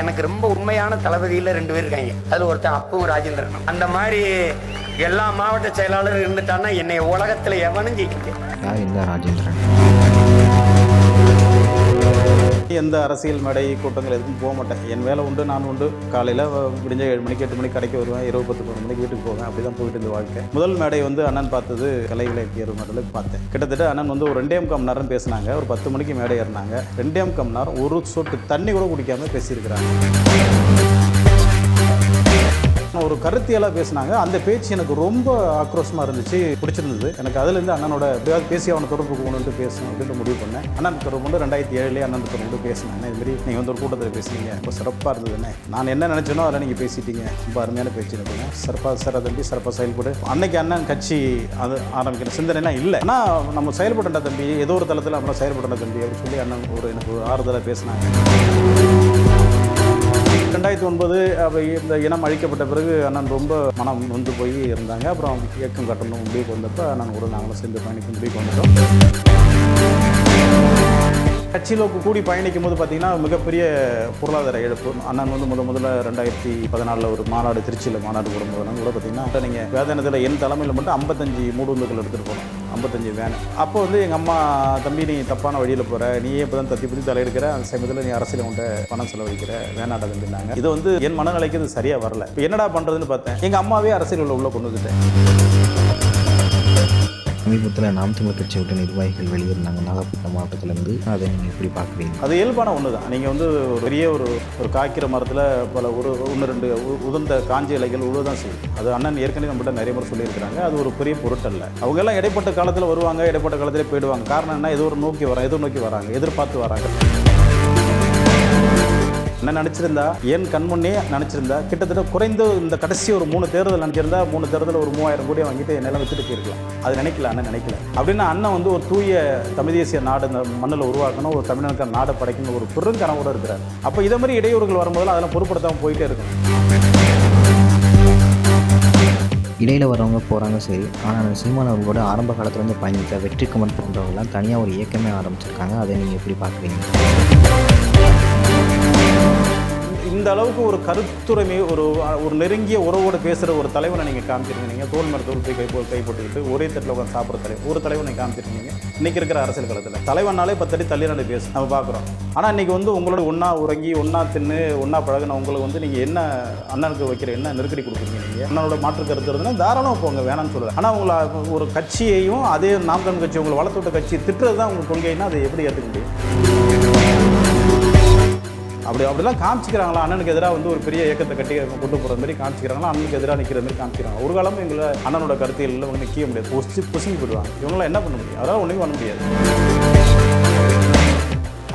எனக்கு ரொம்ப உண்மையான தளபதியில் ரெண்டு பேர் இருக்காங்க. அதில் ஒருத்தன் அப்பும் ராஜேந்திரனும். அந்த மாதிரி எல்லா மாவட்ட செயலாளர் இருந்துட்டான்னா என்னை உலகத்தில் எவனும் ஜெயிக்க ராஜேந்திரன். எந்த அரசியல் மேடை கூட்டங்கள் எதுக்கும் போக மாட்டேன். என் வேலை உண்டு நான் உண்டு. காலையில் விடிஞ்ச ஏழு மணிக்கு எட்டு மணிக்கு கடைக்கு வருவேன். இருபது பத்து பத்து மணிக்கு வீட்டுக்கு போவேன். அப்படி தான் போயிட்டு இருந்த வாழ்க்கை. முதல் மேடை வந்து அண்ணன் பார்த்தது கலை விளக்கியர் மட்டும் பார்த்தேன். கிட்டத்தட்ட அண்ணன் வந்து ஒரு ரெண்டே முக்கால் நேரம் பேசினாங்க. ஒரு பத்து மணிக்கு மேடை ஏறினாங்க. ரெண்டே முக்கால் நேரம் ஒரு சொட்டு தண்ணி கூட குடிக்காமல் பேசியிருக்கிறாங்க. ஒரு கருத்தியலாக பேசினாங்க. அந்த பேச்சு எனக்கு ரொம்ப ஆக்ரோஷமாக இருந்துச்சு. பிடிச்சிருந்தது. எனக்கு அதுலேருந்து அண்ணனோட எப்படியாவது பேசி அவனை தொடர்பு கொண்டு பேசணும் அப்படின்ட்டு முடிவு பண்ணேன். அண்ணன் தொடர்பு கொண்டு ரெண்டாயிரத்தி ஏழுலேயே அண்ணன் தொடர்பு கொண்டு பேசினாங்க இதுமாரி நீங்கள் வந்து ஒரு கூட்டத்தில் பேசுனீங்க. ரொம்ப சிறப்பாக இருந்ததுன்னு நான் என்ன நினச்சேனோ அதில் நீங்கள் பேசிட்டீங்க. ரொம்ப அருமையான பேச்சு இருந்தீங்க சிறப்பாக சார் தம்பி சிறப்பாக செயல்படு? அன்னைக்கு அண்ணன் கட்சி அது ஆரம்பிக்கிற சிந்தனைலாம் இல்லை. ஆனால் நம்ம செயல்படுறா தம்பி ஏதோ ஒரு தளத்தில் நம்ம செயல்படுறா தம்பி அப்படின்னு சொல்லி அண்ணன் ஒரு எனக்கு ஒரு ஆறுதலாக பேசினாங்க. ரெண்டாயிரத்தி ஒன்பது அப்போ இந்த இனம் அழிக்கப்பட்ட பிறகு அண்ணன் ரொம்ப மனம் நொந்து போய் இருந்தாங்க. அப்புறம் இயக்கம் கட்டணும் முடிவுக்கு வந்தப்போ நாங்கள் கூட நாங்களும் சேர்ந்து பயணிக்க முடிவுக்கு வந்துட்டோம். கட்சியில் கூடி பயணிக்கும் போது பார்த்தீங்கன்னா மிகப்பெரிய பொருளாதார இழப்பு. அண்ணன் வந்து முத முதல்ல ரெண்டாயிரத்தி பதினாலில் ஒரு மாநாடு திருச்சியில் மாநாடு போடும்போது கூட பார்த்தீங்கன்னா நீங்கள் வேதனத்தில் என் தலைமையில் மட்டும் ஐம்பத்தஞ்சு மூடுந்துகள் எடுத்துகிட்டு போனோம். ஐம்பத்தஞ்சு வேன். அப்போ வந்து எங்கள் அம்மா தம்பி நீ தப்பான வழியில் போகிற நீயே இப்போ தான் தத்தி பற்றி தலையெடுக்கிற? அந்த சமயத்தில் நீ அரசியல் உண்ட பணம் செலவழிக்கிற. வேணாட தம்பினாங்க இது வந்து என் மனநிலைக்கு இது சரியாக வரல. இப்போ என்னடா பண்ணுறதுன்னு பார்த்தேன். எங்கள் அம்மாவே அரசியல் உள்ள உள்ளே கொண்டு வந்துட்டேன். சமீபத்தில் நாம் தமிழ் கட்சி விட்ட நிர்வாகிகள் வெளியேறினாங்க நாகப்பட்டினம் மாவட்டத்திலேருந்து அதை நீங்கள் எப்படி பார்க்குறீங்க? அது இயல்பான ஒன்று தான் நீங்கள் வந்து ஒரு பெரிய ஒரு ஒரு காய்க்கிற மரத்தில் பல ஒரு ஒன்று ரெண்டு உதிர்ந்த காஞ்சி இலைகள் உழுவ தான் செய்யும். அது அண்ணன் ஏற்கனவே நம்மகிட்ட நிறைய முறை சொல்லியிருக்கிறாங்க. அது ஒரு பெரிய பொருட்டல்ல. அவங்க எல்லாம் இடைப்பட்ட காலத்தில் வருவாங்க இடைப்பட்ட காலத்திலே போயிடுவாங்க. காரணம் என்ன? ஏதோ ஒரு நோக்கி வராங்க எதோ நோக்கி வராங்க எதிர்பார்த்து வராங்க. நான் நினச்சிருந்தா என் கண்முன்னே நினச்சிருந்தா கிட்டத்தட்ட குறைந்த இந்த கடைசி ஒரு மூணு தேர்தல் நினச்சிருந்தா மூணு தேர்தல் ஒரு மூவாயிரம் கோடி வாங்கிட்டு என்னால் வச்சுட்டு போயிருக்கலாம். அது நினைக்கல அண்ணன் நினைக்கல. அப்படின்னா அண்ணன் வந்து ஒரு தூய தமிழ் தேசிய நாடு இந்த மண்ணில் உருவாக்கணும் ஒரு தமிழனுக்கான நாடை படைக்கணும் ஒரு பெருங்கனவோட இருக்கிறார். அப்போ இதே மாதிரி இடையூறுகள் வரும்போது அதெல்லாம் பொருட்படுத்தாமல் போயிட்டே இருக்கும். இடையில் வரவங்க போகிறாங்க சரி. ஆனால் சீமான் அவர்களோட ஆரம்ப காலத்துலேருந்து பயணித்த வெற்றி கமல் போன்றவங்களாம் தனியாக ஒரு இயக்கமே ஆரம்பிச்சிருக்காங்க. அதை நீங்கள் எப்படி பார்க்குறீங்க? இந்த அளவுக்கு ஒரு கருத்துரிமை ஒரு ஒரு நெருங்கிய உறவோடு பேசுகிற ஒரு தலைவனை நீங்கள் காமிச்சிருந்தீங்க தோல் மேல தோல் போய் கை போ கை போட்டுக்கிட்டு ஒரே தட்டில் உட்காந்து சாப்பிட்ற தலைவர் ஒரு தலைவனை காமிச்சிருந்தீங்க இன்னைக்கு இருக்கிற அரசியல் காலத்தில் தலைவனாலே பத்தடி தள்ளி நாடு பேசு நம்ம பார்க்குறோம். ஆனால் இன்னைக்கு வந்து உங்களோட ஒன்றா உறங்கி ஒன்றா தின்னு ஒன்றா பழகின உங்களுக்கு வந்து நீங்கள் என்ன அண்ணனுக்கு வைக்கிற என்ன நெருக்கடி கொடுக்குறீங்க நீங்கள் அண்ணனோட மாற்று கருத்து இருந்ததுன்னா தாராளமாக போங்க வேணாம்னு சொல்லுவேன் ஆனால் உங்களை ஒரு கட்சியையும் அதே நாம் தமிழ் கட்சி உங்களை வளர்த்து விட்ட கட்சி திட்டுறது தான் உங்கள் கொள்கைன்னா அதை எப்படி ஏற்றுக்க முடியும்? அப்படி அப்படிலாம் காமிச்சிக்கிறாங்களா? அண்ணனுக்கு எதிராக வந்து ஒரு பெரிய இயக்கத்தை கட்டி கொண்டு போகிற மாதிரி காமிச்சிக்கிறாங்களா? அண்ணனுக்கு எதிராக நிற்கிற மாதிரி காமிக்கிறாங்க ஒரு காலமும் எங்களை அண்ணனோட கருத்தியலில் வந்து நிற்க முடியாது. பொசி பொசுங்கி போயிடுவாங்க. இவங்களாம் என்ன பண்ண முடியும்? அதெல்லாம் ஒன்றுமே பண்ண முடியாது.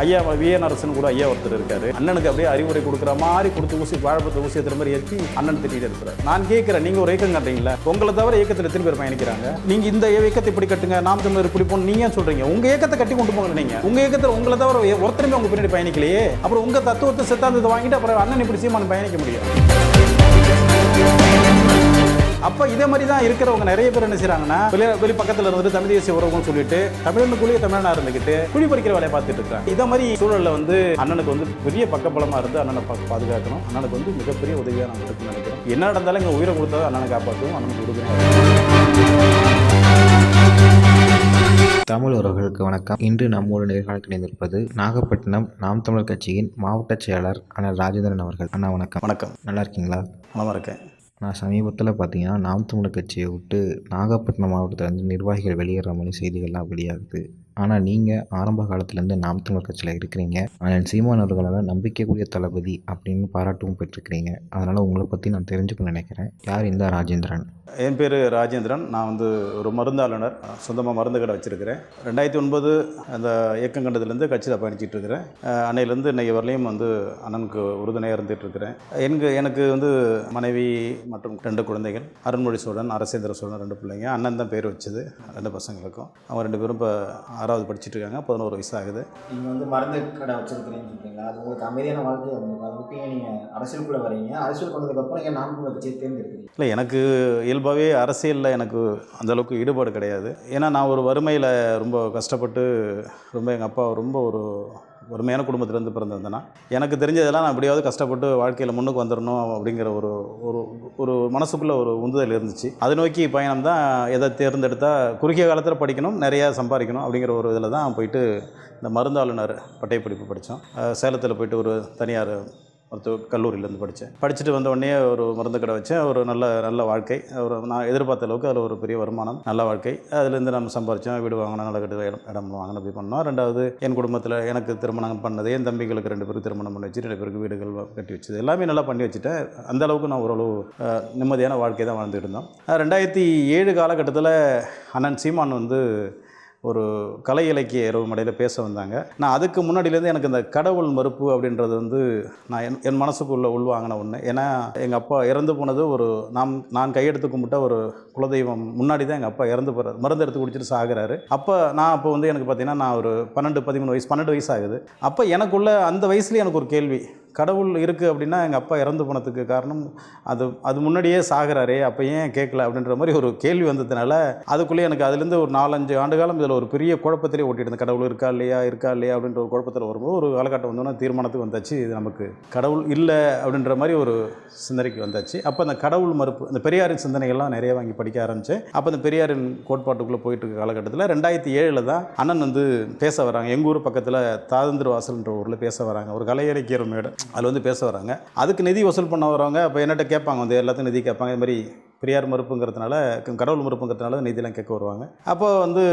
ஐயா விஎன் அரசன் கூட ஐயா ஒருத்தர் இருக்காரு. அண்ணனுக்கு அப்படியே அறிவுரை கொடுக்குற மாதிரி கொடுத்து ஊசி வாழைப்பத்த ஊசி எத்துற மாதிரி ஏற்றி அண்ணன் திட்டிட்டு இருக்கிறார். நான் கேட்குறேன் நீங்கள் ஒரு இயக்கம் கட்டுறீங்களா? உங்களை தவிர இயக்கத்தில் எத்தனை பேர் பயணிக்கிறாங்க? நீங்கள் இந்த இயக்கத்தை இப்படி கட்டுங்க நாம் தமிழர் இப்படி போகணும் நீங்கள் சொல்கிறீங்க உங்கள் இயக்கத்தை கட்டி கொண்டு போங்க நீங்கள் உங்கள் இயக்கத்தில் உங்களை தவிர ஒருத்தருமே உங்கள் பின்னாடி பயணிக்கலையே. அப்புறம் உங்கள் தத்துவத்தை சித்தாந்தத்தை வாங்கிட்டு அப்புறம் அண்ணன் இப்படி சீமான் பயணிக்க முடியும். அப்போ இதே மாதிரி தான் இருக்கிறவங்க நிறைய பேர் என்ன செய்றாங்கன்னா வெளி வெளி பக்கத்தில் இருந்துட்டு தமிழ் தேசிய உறவுன்னு சொல்லிட்டு தமிழனுக்குள்ளேயே தமிழனா இருந்துக்கிட்டு குடி பறிக்கிற வேலையை பார்த்துட்டு இருக்காங்க. இதே மாதிரி சூழல்ல வந்து அண்ணனுக்கு வந்து பெரிய பக்கபலமா இருந்து அண்ணனை பாதுகாக்கணும். அண்ணனுக்கு வந்து மிகப்பெரிய உதவியாக நான் இருக்குன்னு நினைக்கிறேன். என்ன நடந்தாலும் எங்கள் உயிரை கொடுத்தா அண்ணனை காப்பாற்றுவோம் அண்ணனுக்கு உறுதுணையாக தமிழ் உறவுகளுக்கு வணக்கம். இன்று நம்மோடு நேர்காணல் இணைந்திருப்பது நாகப்பட்டினம் நாம் தமிழர் கட்சியின் மாவட்ட செயலாளர் அண்ணன் ராஜேந்திரன் அவர்கள். அண்ணா வணக்கம். வணக்கம். நல்லா இருக்கீங்களா? நலமா இருக்கேன். நான் சமீபத்தில் பார்த்தீங்கன்னா நாம் தமிழர் கட்சியை விட்டு நாகப்பட்டினம் மாவட்டத்திலேருந்து நிர்வாகிகள் வெளியேற மாதிரி செய்திகள்லாம் வெளியாகுது. ஆனால் நீங்கள் ஆரம்ப காலத்துலேருந்து நாம் தமிழர் கட்சியில் இருக்கிறீங்க. ஆனால் சீமான் அவர்களால் நம்பிக்கைக்குரிய தளபதி அப்படின்னு பாராட்டவும் பெற்றிருக்கிறீங்க. அதனால் உங்களை பற்றி நான் தெரிஞ்சுக்க நினைக்கிறேன். யார் இந்த ராஜேந்திரன்? என் பேர் ராஜேந்திரன். நான் வந்து ஒரு மருந்தாளுநர். சொந்தமாக மருந்து கடை வச்சுருக்கிறேன். ரெண்டாயிரத்தி ஒன்பது அந்த இயக்கம் கண்டதுலேருந்து கட்சியில் பயணிச்சிட்டு இருக்கிறேன். அன்னையிலேருந்து இன்னைக்கு வரலையும் வந்து அண்ணனுக்கு உறுதுணையாக இருந்துட்டு இருக்கிறேன். எனக்கு எனக்கு வந்து மனைவி மற்றும் ரெண்டு குழந்தைகள் அருண்மொழி சோழன் அரசேந்திர சோழன் ரெண்டு பிள்ளைங்க. அண்ணன் தான் பேர் வச்சது ரெண்டு பசங்களுக்கும். அவங்க ரெண்டு பேரும் இப்போ ஆறாவது படிச்சிட்டு இருக்காங்க. பதினோரு வயசு ஆகுது. நீங்கள் வந்து மருந்து கடை வச்சிருக்கிறீங்கன்னு சொல்கிறீங்களா அது உங்களுக்கு அமைதியான வாழ்க்கை உங்களுக்கு அதை விட்டு நீங்கள் அரசியலுக்குள்ளே வரீங்க. அரசியல் கொண்டதுக்கப்புறம் ஏன் தமிழர் கட்சியை தேர்ந்தெடுக்கிறீங்க. இல்லை எனக்கு இயல்பாகவே அரசியலில் எனக்கு அந்தளவுக்கு ஈடுபாடு கிடையாது. ஏன்னா நான் ஒரு வறுமையில் ரொம்ப கஷ்டப்பட்டு ரொம்ப எங்கள் அப்பா ரொம்ப ஒரு வறுமையான குடும்பத்திலேருந்து பிறந்திருந்தேன்னா எனக்கு தெரிஞ்சதெல்லாம் நான் எப்படியாவது கஷ்டப்பட்டு வாழ்க்கையில் முன்னுக்கு வந்துடணும் அப்படிங்கிற ஒரு ஒரு ஒரு மனசுக்குள்ளே ஒரு உந்துதல் இருந்துச்சு. அதை நோக்கி பயணம் தான் எதை தேர்ந்தெடுத்தால் குறுகிய காலத்தில் படிக்கணும் நிறையா சம்பாதிக்கணும் அப்படிங்கிற ஒரு இதில் தான் போயிட்டு இந்த மருந்தாளுநர் பட்டயப்படிப்பு படித்தோம். சேலத்தில் போயிட்டு ஒரு தனியார் மருத்துவ கல்லூரியிலேருந்து படித்தேன். படிச்சுட்டு வந்த உடனே ஒரு மருந்து கடை வச்சேன். ஒரு நல்ல நல்ல வாழ்க்கை. ஒரு நான் எதிர்பார்த்த அளவுக்கு அதில் ஒரு பெரிய வருமானம் நல்ல வாழ்க்கை. அதுலேருந்து நம்ம சம்பாரித்தோம் வீடு வாங்கினோம் நல்ல கட்டு இடம் இடம் வாங்கினோம் அப்படி பண்ணோம். ரெண்டாவது என் குடும்பத்தில் எனக்கு திருமணம் பண்ணது என் தம்பிகளுக்கு ரெண்டு பேருக்கு திருமணம் பண்ணி வச்சு ரெண்டு பேருக்கு வீடுகள் கட்டி வச்சது. எல்லாமே நல்லா பண்ணி வச்சுட்டேன். அந்த அளவுக்கு நான் ஓரளவு நிம்மதியான வாழ்க்கை தான் வாழ்ந்துட்டு இருந்தோம். ரெண்டாயிரத்தி ஏழு காலகட்டத்தில் அண்ணன் சீமான் வந்து ஒரு கலை இலக்கிய இரவு மடையில் பேச வந்தாங்க. நான் அதுக்கு முன்னாடியிலேருந்து எனக்கு இந்த கடவுள் மறுப்பு அப்படின்றது வந்து நான் என் என் மனசுக்குள்ளே உள்வாங்கின ஒன்று ஏன்னா எங்கள் அப்பா இறந்து போனது ஒரு நாம் நான் கையெடுத்து கும்பிட்ட ஒரு குலதெய்வம் முன்னாடி தான் எங்கள் அப்பா இறந்து போகிறார் மருந்து எடுத்து குடிச்சிட்டு சாகிறாரு. அப்போ நான் அப்போ வந்து எனக்கு பார்த்தீங்கன்னா நான் ஒரு பன்னெண்டு பதிமூணு வயசு பன்னெண்டு வயசு ஆகுது. அப்போ எனக்குள்ள அந்த வயசுலேயே எனக்கு ஒரு கேள்வி. கடவுள் இருக்குது அப்படின்னா எங்கள் அப்பா இறந்து போனதுக்கு காரணம் அது அது முன்னாடியே சாகிறாரே அப்போ ஏன் கேட்கல அப்படின்ற மாதிரி ஒரு கேள்வி வந்ததுனால அதுக்குள்ளேயே எனக்கு அதுலேருந்து ஒரு நாலஞ்சு ஆண்டு காலம் இதில் ஒரு பெரிய குழப்பத்திலே ஓட்டிட்டு இருந்தேன் கடவுள் இருக்கா இல்லையா இருக்கா இல்லையா அப்படின்ற ஒரு குழப்பத்தில் வரும்போது ஒரு காலகட்டம் வந்தோன்னா தீர்மானத்துக்கு வந்தாச்சு இது நமக்கு கடவுள் இல்லை அப்படின்ற மாதிரி ஒரு சிந்தனைக்கு வந்தாச்சு. அப்போ அந்த கடவுள் மறுப்பு இந்த பெரியாரின் சிந்தனைகள்லாம் நிறைய வாங்கி படிக்க ஆரம்பித்தேன் அப்போ அந்த பெரியாரின் கோட்பாட்டுக்குள்ளே போயிட்டு இருக்க காலகட்டத்தில் ரெண்டாயிரத்தி ஏழில் தான் அண்ணன் வந்து பேச வராங்க. எங்கள் ஊர் பக்கத்தில் தாதந்திர வாசல்ன்ற ஊரில் பேச வராங்க. ஒரு கலை இலக்கிய அதில் வந்து பேச வராங்க. அதுக்கு நிதி வசூல் பண்ண வரவங்க அப்போ என்னட்ட கேட்பாங்க வந்து எல்லாத்துக்கும் நிதி கேட்பாங்க இது மாதிரி பெரியார் மறுப்புங்கிறதுனால கடவுள் மறுப்புங்கிறதுனால நிதியெல்லாம் கேட்க வருவாங்க. அப்போ வந்து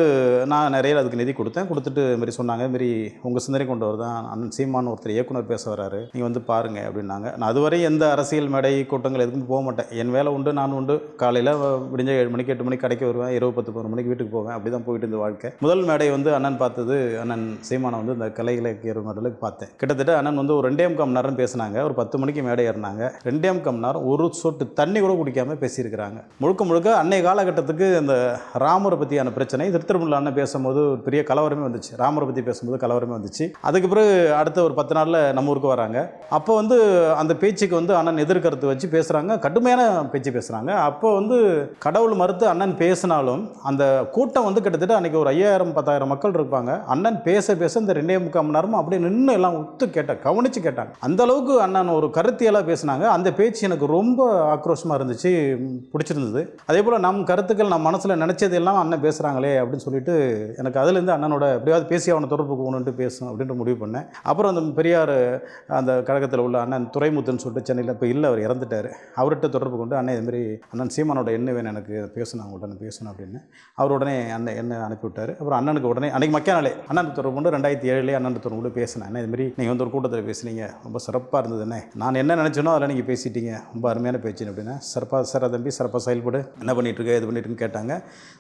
நான் நிறைய அதுக்கு நிதி கொடுத்தேன். கொடுத்துட்டு இது சொன்னாங்க. மாரி உங்கள் சிந்தனை கொண்டு வரதான் அண்ணன் சீமான் ஒருத்தர் இயக்குனர் பேச வராரு. நீங்கள் வந்து பாருங்க அப்படின்னாங்க. நான் அதுவரை எந்த அரசியல் மேடை கூட்டங்கள் எதுக்கும் போக மாட்டேன். என் வேலை உண்டு நான் உண்டு. காலையில் விடிஞ்ச ஏழு மணிக்கு எட்டு மணிக்கு கடைக்கு வருவேன். இரவு பத்து பதினொரு மணிக்கு வீட்டுக்கு போவேன். அப்படி தான் போயிட்டு இருந்த வாழ்க்கை. முதல் மேடை வந்து அண்ணன் பார்த்தது அண்ணன் சீமானை வந்து இந்த கலை இலக்கிய மேடையில் பார்த்தேன். கிட்டத்தட்ட அண்ணன் வந்து ஒரு ரெண்டே முக்கால் நேரம் பேசினாங்க. ஒரு பத்து மணிக்கு மேடை ஏறினாங்க. ரெண்டே முக்கால் நேரம் ஒரு சொட்டு தண்ணி கூட குடிக்காமல் பேசியிருக்கு பேசிக்கிறாங்க. முழுக்க முழுக்க அன்னைய காலகட்டத்துக்கு இந்த ராமரை பற்றியான பிரச்சனை திருத்திருமல்ல அண்ணன் பேசும்போது ஒரு பெரிய கலவரமே வந்துச்சு. ராமரை பற்றி பேசும்போது கலவரமே வந்துச்சு. அதுக்கு பிறகு அடுத்த ஒரு பத்து நாளில் நம்ம ஊருக்கு வராங்க. அப்போ வந்து அந்த பேச்சுக்கு வந்து அண்ணன் எதிர்கருத்து வச்சு பேசுகிறாங்க கடுமையான பேச்சு பேசுகிறாங்க அப்போ வந்து கடவுள் மறுத்து அண்ணன் பேசினாலும் அந்த கூட்டம் வந்து கிட்டத்தட்ட அன்றைக்கி ஒரு ஐயாயிரம் பத்தாயிரம் மக்கள் இருப்பாங்க. அண்ணன் பேச பேச இந்த ரெண்டே முக்கால் மணி நேரமும் அப்படியே நின்று எல்லாம் ஒத்து கேட்டாங்க கவனித்து கேட்டாங்க. அந்த அளவுக்கு அண்ணன் ஒரு கருத்தியெல்லாம் பேசினாங்க. அந்த பேச்சு எனக்கு ரொம்ப ஆக்ரோஷமாக இருந்துச்சு. பிடிச்சிருந்தது. அதே போல் நம் கருத்துக்கள் நம் மனசில் நினச்சது எல்லாம் அண்ணன் பேசுகிறாங்களே அப்படின்னு சொல்லிட்டு எனக்கு அதுலேருந்து அண்ணனோட எப்படியாவது பேசி அவனை தொடர்பு போகணுன்ட்டு பேசணும் அப்படின்ட்டு முடிவு பண்ணேன். அப்புறம் அந்த பெரியார் அந்த கழகத்தில் உள்ள அண்ணன் துறைமுத்துன்னு சொல்லிட்டு சென்னையில் இப்போ இல்லை அவர் இறந்துட்டார். அவர்கிட்ட தொடர்பு கொண்டு அண்ணன் இதுமாரி அண்ணன் சீமானோட என்ன வேணும் எனக்கு பேசணும் அவங்கள்ட்ட பேசணும் அப்படின்னு. அவர் உடனே அண்ணன் என்ன அனுப்பிவிட்டார். அப்புறம் அண்ணனுக்கு உடனே அன்றைக்கி மக்கா நாளே அண்ணன் தொடர்பு கொண்டு ரெண்டாயிரத்தி ஏழுலேயே அண்ணன் தொடர்பு கொண்டு பேசினேன். அண்ணன் இதுமாரி நீங்கள் வந்து ஒரு கூட்டத்தில் பேசுனீங்க ரொம்ப சிறப்பாக இருந்ததுண்ணே நான் என்ன நினச்சேனோ அதில் நீங்கள் பேசிட்டீங்க ரொம்ப அருமையான பேச்சு அப்படின்னா. சிறப்பாக சிற தம்பி சிறப்பாக செயல்படு. என்ன பண்ணிட்டு இருக்க இது பண்ணிட்டுன்னு கேட்டாங்க.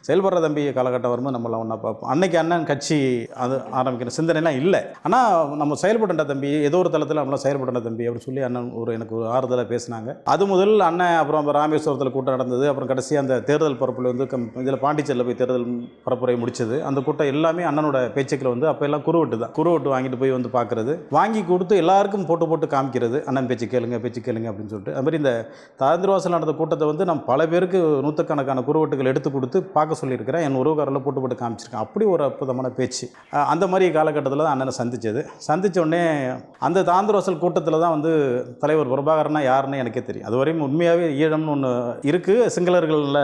செயல்படுற தம்பி காலகட்டம் வரும்போது நம்மளாம் ஒன்றா பார்ப்போம். அன்னைக்கு அண்ணன் கட்சி அது ஆரம்பிக்கிற சிந்தனைலாம் இல்லை. ஆனால் நம்ம செயல்படுற தம்பி ஏதோ ஒரு தளத்தில் நம்மளாம் செயல்படுற தம்பி அப்படின்னு சொல்லி அண்ணன் ஒரு எனக்கு ஒரு ஆறுதலாக பேசினாங்க. அது முதல் அண்ணன் அப்புறம் ராமேஸ்வரத்தில் கூட்டம் நடந்தது. அப்புறம் கடைசி அந்த தேர்தல் பரப்புல வந்து கம் இதில் பாண்டிச்சேரியில் போய் தேர்தல் பரப்புரை முடிச்சது. அந்த கூட்டம் எல்லாமே அண்ணனோட பேச்சுக்களை வந்து அப்போ எல்லாம் குருவட்டு தான். குருவட்டு வாங்கிட்டு போய் வந்து பார்க்குறது வாங்கி கொடுத்து எல்லாருக்கும் போட்டு போட்டு காமிக்கிறது. அண்ணன் பேச்சு கேளுங்க பேச்சு கேளுங்க அப்படின்னு சொல்லிட்டு. அது மாதிரி இந்த தாந்திரவாசல் நடந்த கூட்டத்தை வந்து நம்ம பல பேருக்கு நூற்றுக்கணக்கான குருவட்டுகள் எடுத்து கொடுத்து பார்க்க சொல்லியிருக்கிறேன். என் உறவுக்காரில் போட்டு போட்டு காமிச்சிருக்கேன். அப்படி ஒரு அற்புதமான பேச்சு. அந்த மாதிரி காலகட்டத்தில் தான் அண்ணனை சந்திச்சது. சந்திச்ச உடனே அந்த தாந்திரவாசல் கூட்டத்தில் தான் வந்து தலைவர் பிரபாகரனா யாருன்னு எனக்கே தெரியும். அது வரையும் உண்மையாகவே ஈழம்னு ஒன்று இருக்குது சிங்களர்களில்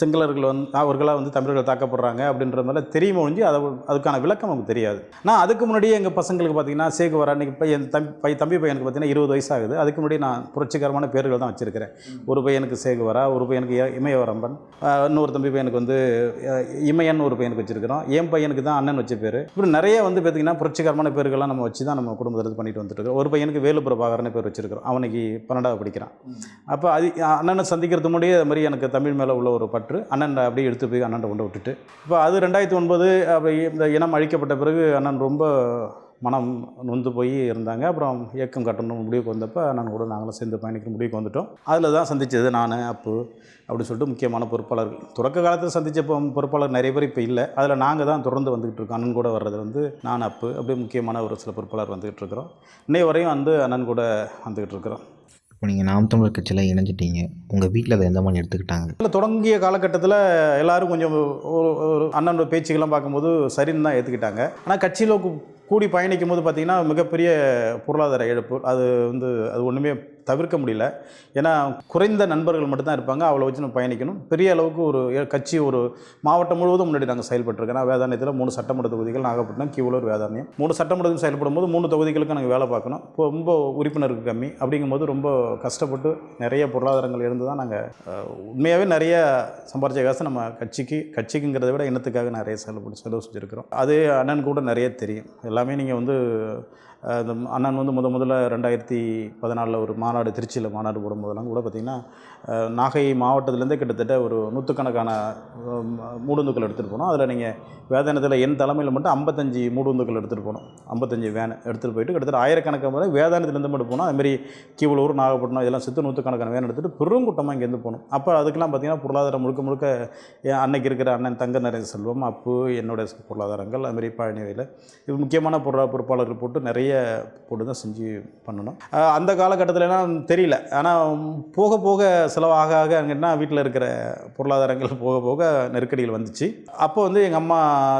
சிங்களர்கள் வந்து அவர்களாக வந்து தமிழர்கள் தாக்கப்படுறாங்க அப்படின்ற மாதிரி தெரியுமோ ஒழிஞ்சு அதை அதுக்கான விளக்கம் நமக்கு தெரியாது. நான் அதுக்கு முன்னாடியே எங்கள் பசங்களுக்கு பார்த்தீங்கன்னா சேகுவரா அன்றைக்கி பையன் தம்பி பை தம்பி பையனுக்கு பார்த்தீங்கன்னா இருபது வயசு ஆகுது. அதுக்கு முன்னாடி நான் புரட்சிகரமான பேர்கள் தான் வச்சுருக்கிறேன். ஒரு பையனுக்கு சேகுவரா ஒரு பையனுக்கு இமயவரம்பன் இன்னொரு தம்பி பையனுக்கு வந்து இமயன் ஒரு பையனுக்கு வச்சுருக்கிறோம். என் பையனுக்கு தான் அண்ணன் வச்ச பேர். இப்படி நிறைய வந்து பார்த்திங்கன்னா புரட்சிகரமான பேர்கள்லாம் நம்ம வச்சு தான் நம்ம குடும்பத்தில் பண்ணிட்டு வந்துட்டுருக்கோம் ஒரு பையனுக்கு வேலு பிரபாகரன் பேர் வச்சுருக்கிறோம். அவனுக்கு பன்னெண்டாவது படிக்கிறான். அப்போ அது அண்ணனை சந்திக்கிறதுக்கு முன்னாடியே அது மாதிரி எனக்கு தமிழ் மேலே உள்ள ஒரு பற்று. அண்ணன் அப்படியே எடுத்து போய் அண்ணன் கொண்டு விட்டுட்டு. இப்போ அது ரெண்டாயிரத்தி ஒன்பது அப்போ இந்த இனம் அழிக்கப்பட்ட பிறகு அண்ணன் ரொம்ப மனம் நொந்து போய் இருந்தாங்க. அப்புறம் இயக்கம் கட்டணும் முடிவுக்கு வந்தப்போ அண்ணன் கூட நாங்களும் சேர்ந்து பயணிக்கிற முடிவுக்கு வந்துட்டோம். அதில் தான் சந்தித்தது நான் அப்பு அப்படின்னு சொல்லிட்டு முக்கியமான பொறுப்பாளர்கள். தொடக்க காலத்தில் சந்தித்த பொ- பொறுப்பாளர் நிறைய பேர் இப்போ இல்லை. அதில் நாங்கள் தான் தொடர்ந்து வந்துக்கிட்டு இருக்கோம். அண்ணன் கூட வர்றது வந்து நான் அப்பு அப்படியே முக்கியமான ஒரு சில பொறுப்பாளர் வந்துக்கிட்டு இருக்கிறோம். இன்னை வரையும் வந்து அண்ணன் கூட வந்துக்கிட்டு இருக்கிறோம். இப்போ நீங்கள் நாம் தமிழர் கட்சியில் இணைஞ்சிட்டீங்க. உங்கள் வீட்டில் அதை எந்த மாதிரி எடுத்துக்கிட்டாங்க? இல்லை தொடங்கிய காலகட்டத்தில் எல்லோரும் கொஞ்சம் ஒரு ஒரு அண்ணனோட பேச்சுக்கெல்லாம் பார்க்கும்போது சரின்னு தான் ஏற்றுக்கிட்டாங்க ஆனால் கட்சியில் கூடி பயணிக்கும் போது பார்த்திங்கன்னா மிகப்பெரிய பொருளாதார இழப்பு. அது வந்து அது ஒன்றுமே தவிர்க்க முடியல. ஏன்னா குறைந்த நண்பர்கள் மட்டும்தான் இருப்பாங்க. அவளை வச்சு நம்ம பயணிக்கணும். பெரிய அளவுக்கு ஒரு கட்சி ஒரு மாவட்டம் முழுவதும் முன்னாடி நாங்கள் செயல்பட்டுருக்கோம். நான் வேதாரண்யத்தில் மூணு சட்டமன்ற தொகுதிகள் நாகப்பட்டினம் கீவலூர் வேதாரண்யம். மூணு சட்டமன்றத்தில் செயல்படும் போது மூணு தொகுதிகளுக்கு நாங்கள் வேலை பார்க்கணும். இப்போ ரொம்ப உறுப்பினருக்கு கம்மி. அப்படிங்கும்போது ரொம்ப கஷ்டப்பட்டு நிறைய பொருளாதாரங்கள் இருந்து தான் நாங்கள் உண்மையாகவே நிறைய சம்பாரிச்ச காசு நம்ம கட்சிக்கு கட்சிக்குங்கிறத விட இனத்துக்காக நிறைய செலவு செலவு செஞ்சுருக்கிறோம். அது அண்ணன் கூட நிறைய தெரியும். எல்லாமே நீங்கள் வந்து அண்ணன் வந்து முத முதல்ல ரெண்டாயிரத்தி பதினாலில் ஒரு மாநாடு திருச்சியில் மாநாடு போடும்போதெல்லாம் கூட பார்த்திங்கன்னா நாகை மாவட்டத்திலேருந்தே கிட்டத்தட்ட ஒரு நூற்றுக்கணக்கான மூடுந்துக்கள் எடுத்துகிட்டு போனோம். அதில் நீங்கள் வேதாந்தத்தில் என் தலைமையில் மட்டும் ஐம்பத்தஞ்சு மூடுந்துக்கள் எடுத்துகிட்டு போனோம். ஐம்பத்தஞ்சு வேன் எடுத்துகிட்டு போயிட்டு கிட்டத்தட்ட ஆயிரக்கணக்கான முறை வேதாந்தத்துலேருந்து மட்டும் போனோம். அதுமாரி கீவலூர் நாகப்பட்டினம் இதெல்லாம் சுற்று நூற்றுக்கணக்கான வேன் எடுத்துகிட்டு பெருங்கூட்டமாக இங்கேருந்து போகணும் அப்போ அதுக்கெல்லாம் பார்த்திங்கன்னா பொருளாதாரம் முழுக்க முழுக்க அன்னைக்கு இருக்கிற அண்ணன் தங்க நிறைய செல்வம் அப்பு என்னுடைய பொருளாதாரங்கள் அதுமாரி பழனிவையில் இது முக்கியமான பொருளா பொறுப்பாளர்கள் போட்டு நிறைய போட்டு தான் செஞ்சு பண்ணணும். அந்த காலகட்டத்திலலாம் தெரியல. ஆனால் போக போக செலவாக ஆக அங்கன்னா வீட்டில் இருக்கிற பொருளாதாரங்கள் போக போக நெருக்கடிகள் வந்துச்சு. அப்போ வந்து எங்கள் அம்மா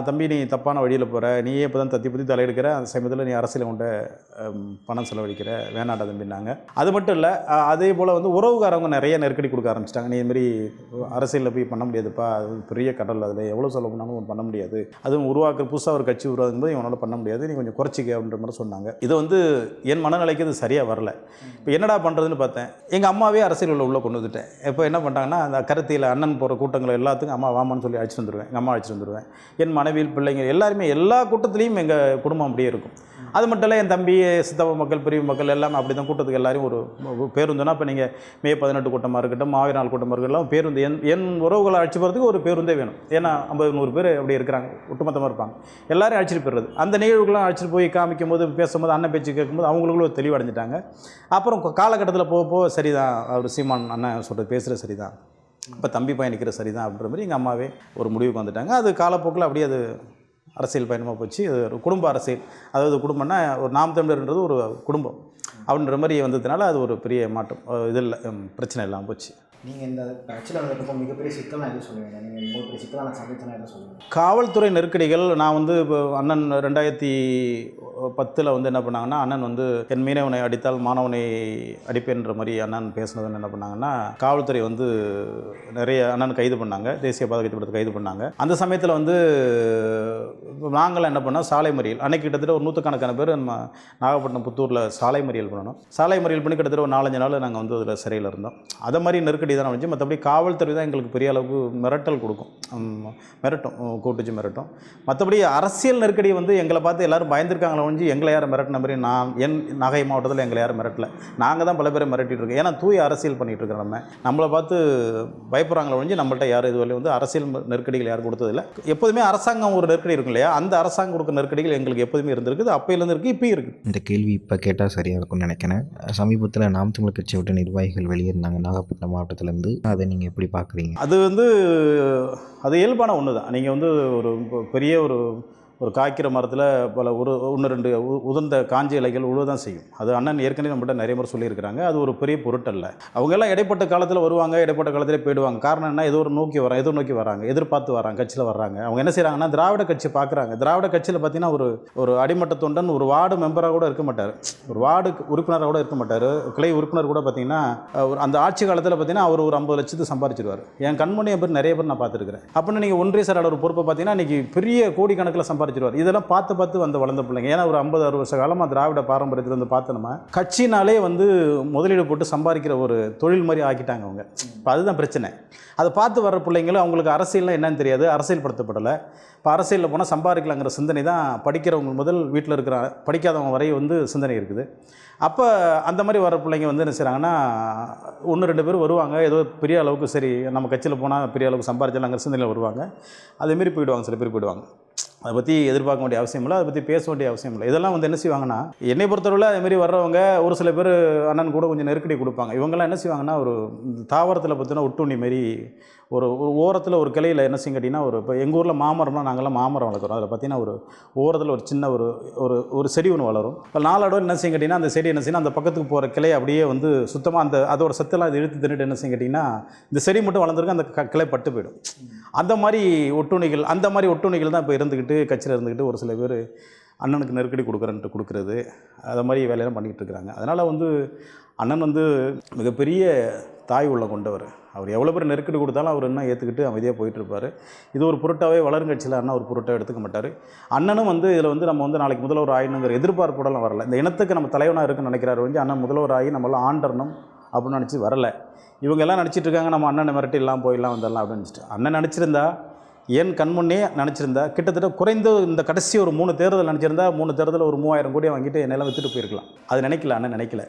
தம்பி நீ தப்பான வழியில் போகிற நீயே இப்போ தான் தத்தி பற்றி தலையெடுக்கிற. அந்த சமயத்தில் நீ அரசியல் கொண்ட பணம் செலவழிக்கிற. வேணாடா தம்பினாங்க அது மட்டும் இல்லை அதே போல் வந்து உறவுக்காரவங்க நிறைய நெருக்கடி கொடுக்க ஆரம்பிச்சிட்டாங்க. நீ இதுமாரி அரசியலில் போய் பண்ண முடியாதுப்பா. அது பெரிய கடல் அதில். எவ்வளோ செலவு பண்ணாலும் பண்ண முடியாது. அதுவும் உருவாக்குற புதுசாக ஒரு கட்சி உருவாக்கும் போது இவனால் பண்ண முடியாது. நீ கொஞ்சம் குறைச்சிக்க அப்படின்ற மாதிரி சொன்னாங்க. இது வந்து என் மனநிலைக்கு இது சரியாக வரல. இப்போ என்னடா பண்ணுறதுன்னு பார்த்தேன். எங்கள் அம்மாவே அரசியல் உள்ள உள்ளே கொண்டு வந்துட்டேன் இப்போ என்ன பண்ணிட்டாங்கன்னா அந்த கருத்தியில் அண்ணன் போகிற கூட்டங்கள் எல்லாத்துக்கும் அம்மா வாமான்னு சொல்லி அழைச்சிட்டு வந்துடுவேன் எங்கள் அம்மா அழைச்சிட்டு வந்துடுவேன் என் மனைவியில் பிள்ளைங்க எல்லாருமே எல்லா கூட்டத்துலேயும் எங்கள் குடும்பம் அப்படியே இருக்கும். அது மட்டும் இல்லை என் தம்பி சித்தப்ப மக்கள் பெரிய மக்கள் எல்லாமே அப்படி தான் கூட்டத்துக்கு எல்லாரையும் ஒரு பேருந்துனா இப்போ நீங்கள் மே பதினெட்டு கூட்டமாக இருக்கட்டும் மாவீர நாள் கூட்டமாக இருக்கட்டும் பேருந்து. என் என் உறவுகளை அழைச்சி போகிறதுக்கு ஒரு பேருந்தே வேணும். ஏன்னா ஐம்பது நூறு பேர் அப்படி இருக்கிறாங்க. ஒட்டுமொத்தமாக இருப்பாங்க. எல்லாரையும் அழைச்சிட்டு போயிடுறது. அந்த நிகழ்வுகள்லாம் அழைச்சிட்டு போய் காமிக்கும் போது பேசும்போது அண்ணன் பேச்சு கேட்கும்போது அவங்களுக்குள்ள ஒரு தெளிவடைஞ்சிட்டாங்க. அப்புறம் காலகட்டத்தில் போக போக சரிதான். அவர் சீமான் அண்ணன் சொல்கிறது பேசுகிறது சரிதான். இப்போ தம்பி பயணிக்கிற சரிதான் அப்படின்ற மாதிரி எங்கள் அம்மாவே ஒரு முடிவுக்கு வந்துட்டாங்க. அது காலப்போக்கில் அப்படியே அது அரசியல் பயணமாக போச்சு. அது ஒரு குடும்ப அரசியல். அதாவது குடும்பம்னா ஒரு நாம் தமிழர்ன்றது ஒரு குடும்பம். அப்படின்ற மாதிரி வந்ததுனால அது ஒரு பெரிய மாற்றம். இது இல்லை பிரச்சனை இல்லாமல் போச்சு. நீங்கள் இந்த கட்சியில் வந்ததுக்கப்புறம் மிகப்பெரிய சிக்கலாம் எதுவும் சொல்லுவீங்க? நீங்கள் மிகப்பெரிய பெரிய நான் சந்தித்தனா எதுவும் சொல்லுவேன் காவல்துறை நெருக்கடிகள் நான் வந்து இப்போ அண்ணன் ரெண்டாயிரத்தி பத்தில் வந்து என்ன பண்ணாங்கன்னா அண்ணன் வந்து என் மீனவனை அடித்தால் மாணவனை அடிப்பேன்ற மாதிரி அண்ணன் பேசுனதுன்னு என்ன பண்ணாங்கன்னா காவல்துறை வந்து நிறைய அண்ணன் கைது பண்ணாங்க. தேசிய பாதுகாப்பு சட்டத்தை கைது பண்ணாங்க. அந்த சமயத்தில் வந்து நாங்களாம் என்ன பண்ணோம்? சாலை மறியல். அன்னைக்கு கிட்டத்தட்ட ஒரு நூற்றுக்கணக்கான பேர் நம்ம நாகப்பட்டினம் புத்தூரில் சாலை மறியல் பண்ணணும். சாலை மறியல் பண்ணி கிட்டத்தட்ட ஒரு நாலஞ்சு நாள் நாங்கள் வந்து அதில் சிறையில் இருந்தோம். அதை மாதிரி நெருக்கடி தான் வந்துச்சு மற்றபடி காவல்துறை தான் எங்களுக்கு பெரிய அளவுக்கு மிரட்டல் கொடுக்கும். மிரட்டும் கூட்டுச்சு மிரட்டும். மற்றபடி அரசியல் நெருக்கடி வந்து எங்களை பார்த்து எல்லாரும் பயந்துருக்காங்களே ஒழிஞ்சு எங்களை யாரும் மிரட்டின மாதிரி நான் என் நகை மாவட்டத்தில் எங்களை யாரும் மிரட்டல. நாங்கள் தான் பல பேரை மிரட்டிட்டுருக்கோம் ஏன்னா தூய அரசியல் பண்ணிகிட்டு இருக்கிறோம் நம்ம. நம்மளை பார்த்து பயப்படுறாங்களே ஒழிஞ்சு நம்மள்ட்ட யாரும் இதுவரை வந்து அரசியல் நெருக்கடிகள் யாரும் கொடுத்ததில்லை. எப்போதுமே அரசாங்கம் ஒரு நெருக்கடி இருக்கும் இல்லையா? அந்த அரசாங்கம் கொடுக்குற நெருக்கடிகள் எங்களுக்கு எப்போதுமே இருந்திருக்குது. அப்போயிலேருந்து இருக்குது இப்போயும் இருக்குது இந்த கேள்வி இப்போ கேட்டால் சரியாக இருக்கும்னு நினைக்கிறேன். சமீபத்தில் நாம் தமிழ் கட்சியை விட்டு நிர்வாகிகள் வெளியிருந்தாங்க நாகப்பட்டினம் மாவட்டத்தில் மாவட்டத்திலேருந்து அதை நீங்கள் எப்படி பார்க்குறீங்க அது வந்து அது இயல்பான ஒன்று தான் நீங்கள் வந்து ஒரு பெரிய ஒரு ஒரு காய்க்கிற மரத்தில் பல ஒரு ஒன்று ரெண்டு உதந்த உதிர்ந்த காஞ்ச இலைகள் உழுவ தான் செய்யும். அது அண்ணன் ஏற்கனவே நம்மகிட்ட நிறைய முறை சொல்லியிருக்கிறாங்க. அது ஒரு பெரிய பொருட்டல்ல. அவங்கெல்லாம் இடைப்பட்ட காலத்தில் வருவாங்க இடைப்பட்ட காலத்திலே போயிடுவாங்க. காரணம் என்ன? ஏதோ ஒரு நோக்கி வராங்க எதிர் நோக்கி வராங்க எதிர்பார்த்து வராங்க கட்சியில் வர்றாங்க. அவங்க என்ன செய்கிறாங்கன்னா திராவிட கட்சி பார்க்குறாங்க திராவிட கட்சியில் பார்த்தீங்கன்னா ஒரு ஒரு அடிமட்ட தொண்டன் ஒரு வார்டு மெம்பராக கூட இருக்க மாட்டார். ஒரு வார்டு உறுப்பினராக கூட இருக்க மாட்டார். கிளை உறுப்பினர் கூட பார்த்தீங்கன்னா ஒரு அந்த ஆட்சி காலத்தில் பார்த்தீங்கன்னா அவர் ஒரு ஐம்பது லட்சத்துக்கு சம்பாரிச்சிருவார் என் கண்மணியை பேர் நிறைய பேர் நான் பார்த்துருக்கிறேன் அப்படின்னு நீங்கள் ஒன்றிய செயலாளர் பொறுப்பை பார்த்தீங்கன்னா இன்றைக்கி பெரிய கோடிக்கணக்கில் சம்பாரிச்சிருவார் இதெல்லாம் பார்த்து பார்த்து வந்து வளர்ந்த பிள்ளைங்க. ஏன்னா ஒரு ஐம்பது அறுபது வருஷ காலமாக திராவிட பாரம்பரியத்தில் வந்து பார்த்தோம்னா கட்சினாலே வந்து முதலீடு போட்டு சம்பாதிக்கிற ஒரு தொழில் மாதிரி ஆக்கிட்டாங்க அவங்க. இப்போ அதுதான் பிரச்சனை. அதை பார்த்து வர்ற பிள்ளைங்களும் அவங்களுக்கு அரசியல்லாம் என்னன்னு தெரியாது. அரசியல் படுத்தப்படலை இப்போ அரசியலில் போனால் சம்பாதிக்கலாங்கிற சிந்தனை தான் படிக்கிறவங்க முதல் வீட்டில் இருக்கிற படிக்காதவங்க வரை வந்து சிந்தனை இருக்குது. அப்போ அந்த மாதிரி வர பிள்ளைங்க வந்து என்ன செய்கிறாங்கன்னா ஒன்று ரெண்டு பேர் வருவாங்க. ஏதோ பெரிய அளவுக்கு சரி நம்ம கட்சியில் போனால் பெரிய அளவுக்கு சம்பாதிச்சலாங்கிற சிந்தனையில் வருவாங்க. அதேமாரி போயிடுவாங்க சில பேர் போயிடுவாங்க. அதை பற்றி எதிர்பார்க்க வேண்டிய அவசியம் இல்லை. அதை பற்றி பேச வேண்டிய அவசியம் இல்லை. இதெல்லாம் வந்து என்ன செய்வாங்கன்னா என்னை பொறுத்தவரை அதேமாரி வர்றவங்க ஒரு சில பேர் அண்ணன் கூட கொஞ்சம் நெருக்கடி கொடுப்பாங்க. இவங்கெல்லாம் என்ன செய்வாங்கன்னா ஒரு தாவரத்தில் பார்த்தீங்கன்னா ஒட்டுண்ணி மாரி ஒரு ஒரு ஓரத்தில் ஒரு கிளையில் என்ன செய்யும் கேட்டிங்கன்னா ஒரு இப்போ எங்கள் ஊரில் மாமரம்னா நாங்கள்லாம் மாமரம் வளர்க்குறோம். அதில் பார்த்தீங்கன்னா ஒரு ஓரத்தில் ஒரு சின்ன ஒரு ஒரு ஒரு செடி ஒன்று வளரும். இப்போ நாளோட என்ன செய்யும் கேட்டிங்கன்னா அந்த செடி என்ன செய்யணும் அந்த பக்கத்துக்கு போகிற கிளை அப்படியே வந்து சுத்தமாக அந்த அதோட சத்தெல்லாம் அது இழுத்து தின்னுட்டு என்ன செய்யும் கேட்டிங்கன்னா இந்த செடி மட்டும் வளர்ந்துருக்கு அந்த க- கிளை பட்டு போயிடும். அந்த மாதிரி ஒட்டுணிகள் அந்த மாதிரி ஒட்டுணிகள் தான் இப்போ இருந்துக்கிட்டு கட்சியில் இருந்துக்கிட்டு ஒரு சில பேர் அண்ணனுக்கு நெருக்கடி கொடுக்குறேன்ட்டு கொடுக்குறது. அதை மாதிரி வேலையெல்லாம் பண்ணிக்கிட்டு இருக்கிறாங்க. அதனால் வந்து அண்ணன் வந்து மிகப்பெரிய தாய் உள்ள கொண்டவர். அவர் எவ்வளோ பேர் நெருக்கடி கொடுத்தாலும் அவர் என்ன ஏற்றுக்கிட்டு அமைதியாக போயிட்டுருப்பார். இது ஒரு பொருட்டாவே வளருங்கட்சியில் அண்ணா ஒரு பொருட்டாக எடுத்துக்க மாட்டார். அண்ணனும் வந்து இதில் வந்து நம்ம வந்து நாளைக்கு முதல்வர் ஆயினுங்கிற எதிர்பார்ப்புடலாம் வரல. இந்த இனத்துக்கு நம்ம தலைவனாக இருக்குன்னு நினைக்கிறாரு வந்து அண்ணன் முதல்வர் ஆகி நம்மளாம் ஆண்டரணும் அப்படின்னு நினச்சி வரல. இவங்க எல்லாம் நினச்சிட்டு இருக்காங்க நம்ம அண்ணனை மிரட்டி எல்லாம் போயிடலாம் வந்துடலாம் அப்படின்னு நினச்சிட்டு. அண்ணன் நினச்சிருந்தா ஏன் கண்முன்னே நினச்சிருந்தா கிட்டத்தட்ட குறைந்த இந்த கடைசி ஒரு மூணு தேர்தல் நினச்சிருந்தா மூணு தேர்தலில் ஒரு மூவாயிரம் கோடி வாங்கிட்டு என்னெல்லாம் விற்றுட்டு போயிருக்கலாம். அது நினைக்கல அண்ணன் நினைக்கல.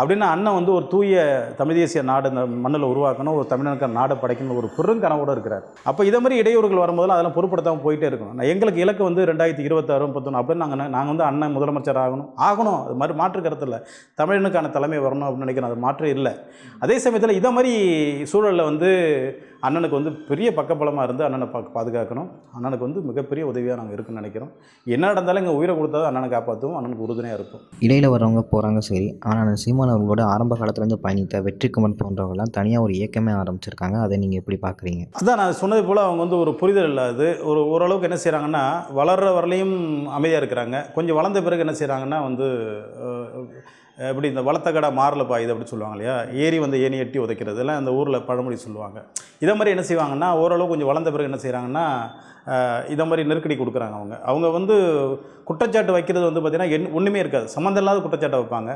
அப்படின்னா அண்ணன் வந்து ஒரு தூய தமிழ் தேசிய நாடு இந்த மண்ணில் உருவாக்கணும் ஒரு தமிழனுக்கு நாடு படைக்கணும் ஒரு பெருங்கனவோடு இருக்கிறார். அப்போ இதை மாதிரி இடையூறுகள் வரும்போது அதெல்லாம் பொருட்படுத்தாமல் போயிட்டே இருக்கணும். நான் எங்களுக்கு இலக்கு வந்து ரெண்டாயிரத்தி இருபத்தாறு முப்பத்தொன்று அப்படின்னு நாங்கள் நாங்கள் வந்து அண்ணன் முதலமைச்சர் ஆகணும். ஆகணும். அது மாதிரி மாற்று கருத்தில் தமிழனுக்கான தலைமை வரணும் அப்படின்னு நினைக்கிறேன். அது மாற்று இல்லை. அதே சமயத்தில் இதை மாதிரி சூழலில் வந்து அண்ணனுக்கு வந்து பெரிய பக்கபலமாக இருந்து அண்ணனை பா பாதுகாக்கணும். அண்ணனுக்கு வந்து மிகப்பெரிய உதவியாக நாங்கள் இருக்குன்னு நினைக்கிறோம். என்ன நடந்தாலும் எங்கள் உயிரை கொடுத்தாலும் அண்ணனை காப்பாற்றுவோம் அண்ணனுக்கு உறுதுணையாக இருக்கும் இடையில் வரவங்க போகிறாங்க சரி. ஆனால் சீமான் அவர்களோட ஆரம்ப காலத்துலேருந்து பயணித்த வெற்றிக்குமன் போன்றவங்களாம் தனியாக ஒரு இயக்கமே ஆரம்பிச்சிருக்காங்க. அதை நீங்கள் எப்படி பார்க்குறீங்க? அதான் நான் சொன்னது போல் அவங்க வந்து ஒரு புரிதல் இல்லாது ஒரு ஓரளவுக்கு என்ன செய்கிறாங்கன்னா வளர்கிற வரலையும் அமைதியாக இருக்கிறாங்க. கொஞ்சம் வளர்ந்த பிறகு என்ன செய்கிறாங்கன்னா வந்து இப்படி எப்படி இந்த வளர்த்த கடை மாறல பாயுது அப்படி சொல்லுவாங்க இல்லையா? ஏரி வந்து ஏணி எட்டி உதைக்கிறது. எல்லாம் இந்த ஊரில் பழமொழி சொல்லுவாங்க. இதை மாதிரி என்ன செய்வாங்கன்னா ஓரளவு கொஞ்சம் வளர்ந்த பிறகு என்ன செய்கிறாங்கன்னா இதை மாதிரி நெருக்கடி கொடுக்குறாங்க அவங்க. அவங்க வந்து குற்றச்சாட்டு வைக்கிறது வந்து பார்த்திங்கன்னா என் ஒன்றுமே இருக்காது. சம்மந்தம் இல்லாத குற்றச்சாட்டை வைப்பாங்க.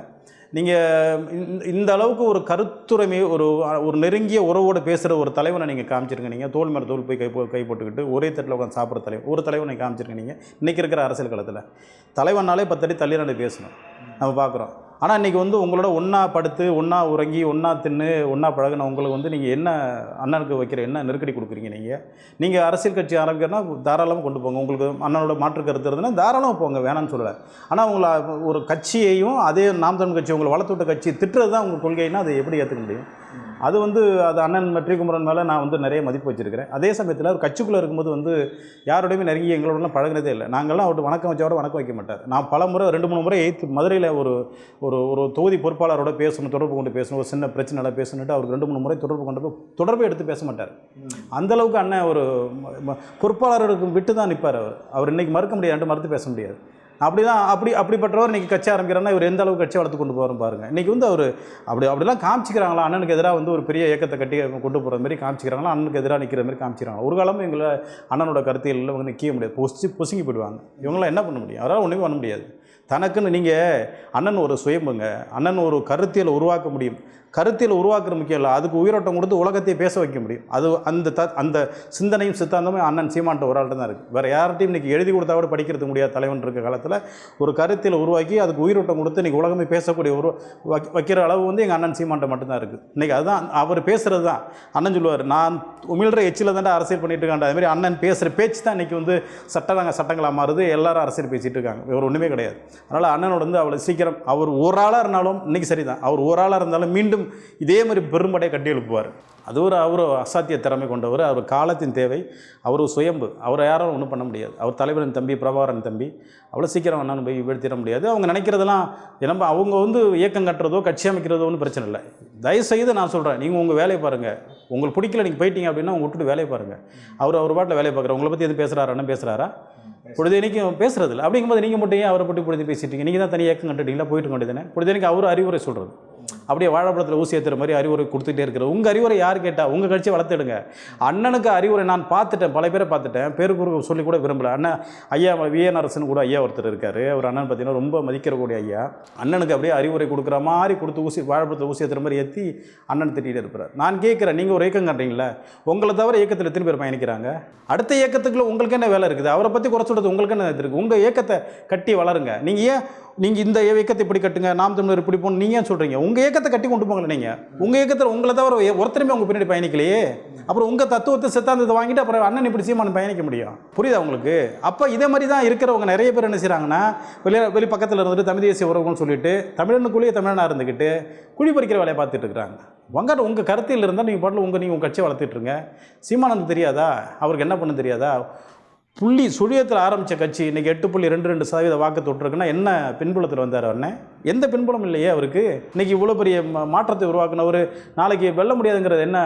நீங்கள் இந்த அளவுக்கு ஒரு கருத்துரைமை ஒரு ஒரு நெருங்கிய உறவோடு பேசுகிற ஒரு தலைவனை நீங்கள் காமிச்சிருங்க நீங்கள் தோல் மேலே தோல் போய் கை போ கை போட்டுக்கிட்டு ஒரே தட்டில் உட்காந்து சாப்பிட்ற தலைவன் ஒரு தலைவனை காமிச்சிருங்க நீங்கள் இன்றைக்கி இருக்கிற அரசியல் காலத்தில் தலைவனாலே பத்தடி தள்ளி ரெண்டு பேசணும். நம்ம பார்க்குறோம் ஆனால் இன்றைக்கி வந்து உங்களோட ஒன்றா படுத்து ஒன்றா உறங்கி ஒன்றா தின்னு ஒன்றா பழகின உங்களுக்கு வந்து நீங்கள் என்ன அண்ணனுக்கு வைக்கிற என்ன நெருக்கடி கொடுக்குறீங்க நீங்கள் நீங்கள் அரசியல் கட்சி ஆரம்பிக்கிறனா தாராளமாக கொண்டு போங்க. உங்களுக்கு அண்ணனோட மாற்று கருத்து இருந்ததுன்னா தாராளமாக போங்க வேணாம்னு சொல்லலை. ஆனால் உங்களை ஒரு கட்சியையும் அதே நாம் தமிழ் கட்சி உங்களை வளர்த்து விட்ட கட்சி திட்டுறது தான் உங்கள் கொள்கைன்னா அதை எப்படி ஏற்றுக்க முடியும்? அது வந்து அது அண்ணன் வெற்றிக்குமரன் மேலே நான் வந்து நிறைய மதிப்பு வச்சிருக்கிறேன். அதே சமயத்தில் ஒரு கட்சிக்குள்ளே இருக்கும்போது வந்து யாரோடையுமே நெருங்கி எங்களோடலாம் பழகினதே இல்லை. நாங்கள்லாம் அவர்கிட்ட வணக்கம் வச்சவரை வணக்கம் வைக்க மாட்டார். நான் பல முறை ரெண்டு மூணு முறை எய்த்து மதுரையில் ஒரு ஒரு ஒரு தொகுதி பொறுப்பாளரோட பேசணும் தொடர்பு கொண்டு பேசணும் ஒரு சின்ன பிரச்சனை பேசணுட்டு அவருக்கு ரெண்டு மூணு முறை தொடர்பு கொண்டு போய் தொடர்பே எடுத்து பேச மாட்டார். அந்த அளவுக்கு அண்ணன் ஒரு பொறுப்பாளருக்கு விட்டு தான் நிற்பார் அவர். அவர் இன்னைக்கு மறுக்க முடியாது மறுத்து பேச முடியாது. அப்படி தான் அப்படி அப்படிப்பட்டவர் இன்றைக்கி கட்சி ஆரம்பிக்கிறாருன்னா இவர் எந்த அளவுக்கு கட்சி வளர்த்து கொண்டு போகிறோம் பாருங்க. இன்றைக்கி வந்து அவர் அப்படி அப்படிலாம் காமிச்சிக்கிறாங்களா? அண்ணனுக்கு எதிராக வந்து ஒரு பெரிய இயக்கத்தை கட்டி கொண்டு போகிற மாதிரி காமிச்சிக்கிறாங்களா? அண்ணனுக்கு எதிராக நிற்கிற மாதிரி காமிச்சிக்கிறாங்க ஒரு காலமும் எங்களை அண்ணனோட கருத்தியலில் வந்து நிற்க முடியாது. பொசி பொசுங்கி போயிடுவாங்க. இவங்களாம் என்ன பண்ண முடியும்? அவரால் ஒன்றுமே பண்ண முடியாது. தனக்குன்னு நீங்கள் அண்ணன் ஒரு சுயம்புங்க. அண்ணன் ஒரு கருத்தியலை உருவாக்க முடியும். கருத்தில் உருவாக்குற முக்கியம் இல்லை. அதுக்கு உயிரோட்டம் கொடுத்து உலகத்தையே பேச வைக்க முடியும். அது அந்த த அந்த சிந்தனையும் சித்தாந்தமும் அண்ணன் சீமான்ட்ட ஒரு ஆள்கிட்ட தான் இருக்குது வேறு யார்ட்டையும் இன்றைக்கி எழுதி கொடுத்தா கூட படிக்கிறது முடியாத தலைவன் இருக்க காலத்தில் ஒரு கருத்தில் உருவாக்கி அதுக்கு உயிரோட்டம் கொடுத்து இன்றைக்கி உலகமே பேசக்கூடிய ஒரு வைக்கிற அளவு வந்து எங்கள் அண்ணன் சீமான்ட்ட மட்டும்தான் இருக்குது இன்றைக்கி அதுதான் அவர் பேசுகிறது தான். அண்ணன் சொல்லுவார் நான் உமிழ்கிற எச்சில் தாண்டா அரசியல் பண்ணிட்டு இருக்காண்டா அதுமாரி அண்ணன் பேசுகிற பேச்சு தான் இன்றைக்கி வந்து சட்டங்க சட்டங்களாக மாறுது. எல்லாரும் அரசியல் பேசிகிட்டு இருக்காங்க. இவர் ஒன்றுமே கிடையாது. அதனால் அண்ணனோட வந்து அவ்வளோ சீக்கிரம் அவர் ஒரு ஆளாக இருந்தாலும் இன்றைக்கி சரி தான் அவர் ஒரு ஆளாக இருந்தாலும் மீண்டும் இதே மாதிரி பெரும்படையை கட்டி எழுப்புவார். அது ஒரு அவர் அசாத்திய திறமை கொண்டவர் அவர் காலத்தின் தேவை அவர் சுயம்பு. அவரை யாரும் ஒன்றும் பண்ண முடியாது. அவர் தலைவரின் தம்பி பிரபாகரன் தம்பி. அவ்வளோ சீக்கிரம் அண்ணன் போய் வீழ்த்திட முடியாது. அவங்க நினைக்கிறதெல்லாம் நம்ம அவங்க வந்து இயக்கம் கட்டுறதோ கட்சி அமைக்கிறதோ ஒன்றும் பிரச்சனை இல்லை. தயவுசெய்து நான் சொல்கிறேன் நீங்கள் உங்கள் வேலையை பாருங்கள் உங்களுக்கு பிடிக்கல நீங்கள் போயிட்டீங்க அப்படின்னா உங்க விட்டுட்டு வேலையை பாருங்கள் அவர் அவர் பாட்டில் வேலையை பார்க்குற உங்களை பற்றி எதுவும் பேசுகிறாரான்னு பேசுகிறாரா பொழுதேனிக்கும் பேசுகிறது இல்லை. அப்படிங்கும்போது நீங்கள் மட்டும் ஏன் அவரை பற்றி பொழுது பேசிட்டீங்க நீங்கள் தான் தனி இயக்கம் கட்டுட்டீங்களா போயிட்டு வேண்டியதானே பொழுதேனிக்கு அவர் அறிவுரை சொல்கிறது அப்படியே வாழைப்பழத்தில் ஊசி ஏற்றுற மாதிரி அறிவுரை கொடுத்துட்டே இருக்கிற உங்கள் அறிவுரை யார் கேட்டால் உங்கள் கட்சியை வளர்த்துடுங்க. அண்ணனுக்கு அறிவுரை நான் பார்த்துட்டேன் பல பேரை பார்த்துட்டேன். பேருக்கு சொல்லி கூட விரும்பல. அண்ணன் ஐயா விஎன் அரசன் கூட ஐயா ஒருத்தர் இருக்கார். அவர் அண்ணன் பார்த்தீங்கன்னா ரொம்ப மதிக்கிறக்கூடிய ஐயா. அண்ணனுக்கு அப்படியே அறிவுரை கொடுக்குற மாதிரி கொடுத்து ஊசி வாழைப்பழத்தில் ஊசி ஏற்றுற மாதிரி ஏற்றி அண்ணன் திட்டிகிட்டே இருப்பார். நான் கேட்குறேன் நீங்கள் ஒரு இயக்கம் கட்டுறீங்களா? உங்களை தவிர இயக்கத்தில் எத்தனை பேர் பயணிக்கிறாங்க? அடுத்த இயக்கத்துக்குள்ள உங்களுக்கு என்ன வேலை இருக்குது? அவரை பற்றி குறை சொல்கிறது உங்களுக்கு என்ன இருக்குது? உங்கள் இயக்கத்தை கட்டி வளருங்க. நீங்கள் ஏன் நீங்கள் இந்த இயக்கத்தை இப்படி கட்டுங்க நாம் தமிழர் இப்படி போகணும் நீங்கள் ஏன் சொல்கிறீங்க உங்கள் இயக்கத்தை கட்டி கொண்டு போங்க நீங்கள் உங்கள் இயக்கத்தில் உங்களை தவிர ஒருத்தருமே உங்கள் பின்னாடி பயணிக்கலையே. அப்புறம் உங்கள் தத்துவத்தை சித்தாந்தத்தை வாங்கிட்டு அப்புறம் அண்ணன் இப்படி சீமான் பயணிக்க முடியும். புரியுதா உங்களுக்கு? அப்போ இதே மாதிரி தான் இருக்கிறவங்க நிறைய பேர் என்ன செய்கிறாங்கன்னா வெளியே வெளி பக்கத்தில் இருந்துட்டு தமிழ் தேசிய உறவுன்னு சொல்லிட்டு தமிழனுக்குள்ளேயே தமிழனாக இருந்துக்கிட்டு குழி பறிக்கிற வேலையை பார்த்துட்டு இருக்கிறாங்க. உங்கள்கிட்ட உங்கள் கருத்தில் இருந்தால் நீங்கள் பாட்டில் உங்கள் நீங்கள் உங்கள் கட்சியை வளர்த்துட்ருங்க சீமானந்து தெரியாதா? அவருக்கு என்ன பண்ண தெரியாதா? புள்ளி சுழியத்தில் ஆரம்பித்த கட்சி இன்றைக்கி எட்டு புள்ளி ரெண்டு ரெண்டு சதவீத வாக்கு தொற்றுருக்குன்னா என்ன பின்புலத்தில் வந்தார் அண்ணன் எந்த பின்புலம் இல்லையே அவருக்கு? இன்றைக்கி இவ்வளோ பெரிய மாற்றத்தை உருவாக்குனவர் நாளைக்கு வெல்ல முடியாதுங்கிறது என்ன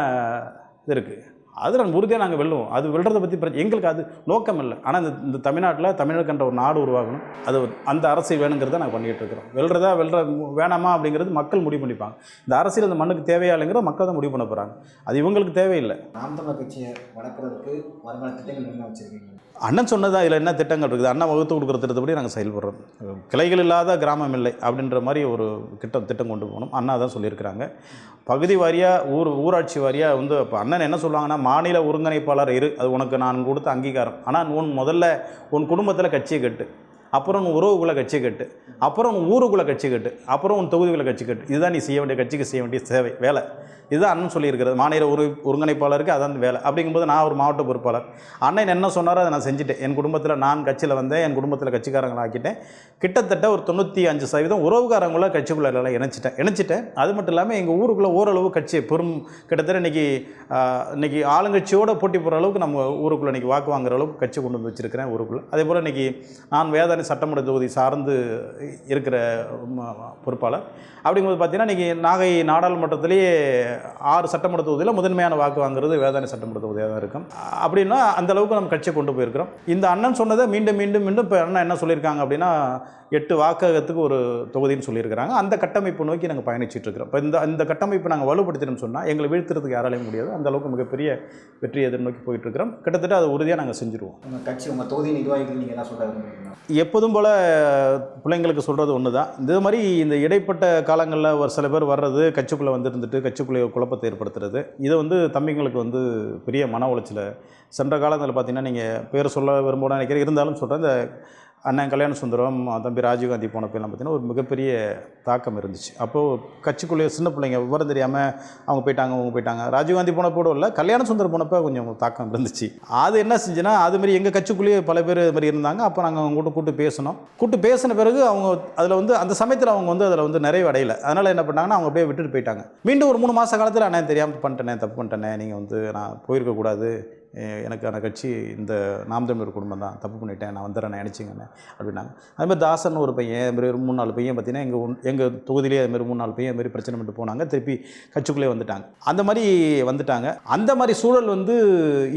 இது இருக்குது அது நாங்கள் உறுதியாக நாங்கள் வெல்லுவோம். அது வெல்றதை பற்றி பிரச்சனை எங்களுக்கு அது நோக்கம் இல்லை. ஆனால் இந்த இந்த தமிழ்நாட்டில் தமிழர்கன்ற ஒரு நாடு உருவாகணும். அது அந்த அரசை வேணுங்கிறத நாங்கள் பண்ணிகிட்டு இருக்கிறோம். வெல்றதா வெல்ற வேணாமா அப்படிங்கிறது மக்கள் முடிவு பண்ணிப்பாங்க. இந்த அரசியல் இந்த மண்ணுக்கு தேவையா இல்லைங்கிறத மக்கள் தான் முடிவு பண்ண போகிறாங்க அது இவங்களுக்கு தேவையில்லை. நாம் தமிழர் கட்சியை வளர்க்குறதுக்கு வருங்கால திட்டங்கள் என்ன வச்சுருக்கீங்க? அண்ணன் சொன்னதா இதில் என்ன திட்டங்கள் இருக்குது? அண்ணன் வகுத்து கொடுக்குற திட்டத்தப்படி நாங்கள் செயல்படுறோம். கிளைகள் இல்லாத கிராமம் இல்லை அப்படின்ற மாதிரி ஒரு திட்டம் திட்டம் கொண்டு போகணும். அண்ணா தான் சொல்லியிருக்கிறாங்க. பகுதி வாரியாக ஊர் ஊராட்சி வாரியாக வந்து இப்போ அண்ணன் என்ன சொல்லுவாங்கன்னா மாநில ஒருங்கிணைப்பாளர் இரு. அது உனக்கு நான் கொடுத்த அங்கீகாரம். ஆனால் உன் முதல்ல உன் குடும்பத்தில் கட்சியை கட்டு. அப்புறம் உன் உறவுக்குள்ளே கட்சி கட்டு. அப்புறம் உன் ஊருக்குள்ளே கட்சி கட்டு. அப்புறம் உன் தொகுதிக்குள்ளே கட்சி கட்டு. இதுதான் நீ செய்ய வேண்டிய கட்சிக்கு செய்ய வேண்டிய சேவை வேலை. இதுதான் அண்ணன் சொல்லியிருக்கிறது. மாநில ஒரு ஒருங்கிணைப்பாளருக்கு அதான் வேலை. அப்படிங்கும்போது நான் ஒரு மாவட்ட பொறுப்பாளர். அண்ணன் என்ன சொன்னாரோ அதை நான் செஞ்சுட்டேன். என் குடும்பத்தில் நான் கட்சியில் வந்தேன். என் குடும்பத்தில் கட்சிக்காரங்களை ஆக்கிட்டேன் கிட்டத்தட்ட ஒரு தொண்ணூற்றி அஞ்சு சதவீதம் உறவுக்காரங்கள கட்சிக்குள்ளே எல்லாம் இணைச்சிட்டேன் இணைச்சிட்டேன் அது மட்டும் இல்லாமல் எங்கள் ஊருக்குள்ளே ஓரளவு கட்சி பெரும் கிட்டத்தட்ட இன்றைக்கி இன்றைக்கி ஆளுங்கட்சியோட போட்டி போகிற அளவுக்கு நம்ம ஊருக்குள்ளே இன்றைக்கி வாக்கு வாங்குற அளவுக்கு கட்சி கொண்டு வந்து வச்சுருக்கிறேன் ஊருக்குள்ளே. அதே போல் இன்றைக்கி நான் வேதாணி சட்டமன்ற தொகுதி சார்ந்து இருக்கிற பொறுப்பாளர். அப்படிங்கும்போது பார்த்தீங்கன்னா இன்றைக்கி நாகை நாடாளுமன்றத்திலேயே ஆறு சட்டமன்ற தொகுதியில் முதன்மையான வாக்கு வாங்குறது வேதாணி சட்டமன்ற தொகுதியாக தான் இருக்கும். அப்படின்னா அந்த அளவுக்கு நம்ம கட்சியை கொண்டு போயிருக்கிறோம். இந்த அண்ணன் சொன்னதை மீண்டும் மீண்டும் மீண்டும் இப்போ அண்ணன் என்ன சொல்லியிருக்காங்க அப்படின்னா எட்டு வாக்ககத்துக்கு ஒரு தொகுதின்னு சொல்லியிருக்கிறாங்க. அந்த கட்டமைப்பு நோக்கி நாங்கள் பயணிச்சுட்டு இருக்கிறோம். இப்போ இந்த இந்த கட்டமைப்பு நாங்கள் வலுப்படுத்தினோம்னு சொன்னால் எங்களை வீழ்த்துறதுக்கு யாராலையும் முடியாது. அந்த அளவுக்கு மிகப்பெரிய வெற்றி எதிர்நோக்கி போயிட்டு இருக்கிறோம். கிட்டத்தட்ட அதை உறுதியாக நாங்கள் செஞ்சுருவோம். உங்கள் கட்சி உங்கள் தொகுதி நிர்வாகிகள் நீங்கள் என்ன சொல்ல விரும்புறீங்க எப்போதும் போல் பிள்ளைங்களுக்கு சொல்கிறது ஒன்று தான் இது மாதிரி இந்த இடைப்பட்ட காலங்களில் ஒரு சில பேர் வர்றது கட்சிக்குள்ளே வந்துருந்துட்டு கட்சிக்குள்ளே குழப்பத்தை ஏற்படுத்துறது இதை வந்து தம்பிங்களுக்கு வந்து பெரிய மன உளைச்சலை. சென்ற காலங்களில் பார்த்தீங்கன்னா நீங்கள் பேர் சொல்ல விரும்பணும்னு நினைக்கிறேன். இருந்தாலும் சொல்கிறேன் இந்த அண்ணன் கல்யாண சுந்தரம் தம்பி ராஜீவ்காந்தி போனப்பெல்லாம் பார்த்தீங்கன்னா ஒரு மிகப்பெரிய தாக்கம் இருந்துச்சு. அப்போது கட்சிக்குள்ளேயே சின்ன பிள்ளைங்க விவரம் தெரியாமல் அவங்க போயிட்டாங்க அவங்க போயிட்டாங்க. ராஜீவ்காந்தி போனப்போட இல்லை கல்யாண சுந்தரம் போனப்போ கொஞ்சம் தாக்கம் இருந்துச்சு. அது என்ன செஞ்சுன்னா அதுமாரி எங்கள் கட்சிக்குள்ளேயே பல பேர் மாதிரி இருந்தாங்க. அப்போ நாங்கள் அவங்க கூட கூட்டு பேசணும் கூட்டு பேசின பிறகு அவங்க அதில் வந்து அந்த சமயத்தில் அவங்க வந்து அதில் வந்து நிறைய அடையலை. அதனால் என்ன பண்ணாங்கன்னா அவங்க அப்படியே விட்டுட்டு போயிட்டாங்க. மீண்டும் ஒரு மூணு மாத காலத்தில் அண்ணன் தெரியாமல் பண்ணிட்டேனே தப்பு பண்ணிட்டேனே நீங்கள் வந்து நான் போயிருக்கக்கூடாது எனக்கான கட்சி இந்த நாம் தமிழர் குடும்பம் தான். தப்பு பண்ணிட்டேன் நான் வந்துடுறேன் நினச்சிங்கண்ணே அப்படின்னாங்க. அதுமாதிரி தாசன் ஒரு பையன் அதுமாரி ஒரு மூணு நாலு பையன் பார்த்தீங்கன்னா எங்கள் எங்கள் தொகுதியிலே அதுமாரி மூணு நாலு பையன் அது பிரச்சனை பண்ணிட்டு போனாங்க. திருப்பி கட்சிக்குள்ளே வந்துட்டாங்க. அந்த மாதிரி வந்துட்டாங்க. அந்த மாதிரி சூழல் வந்து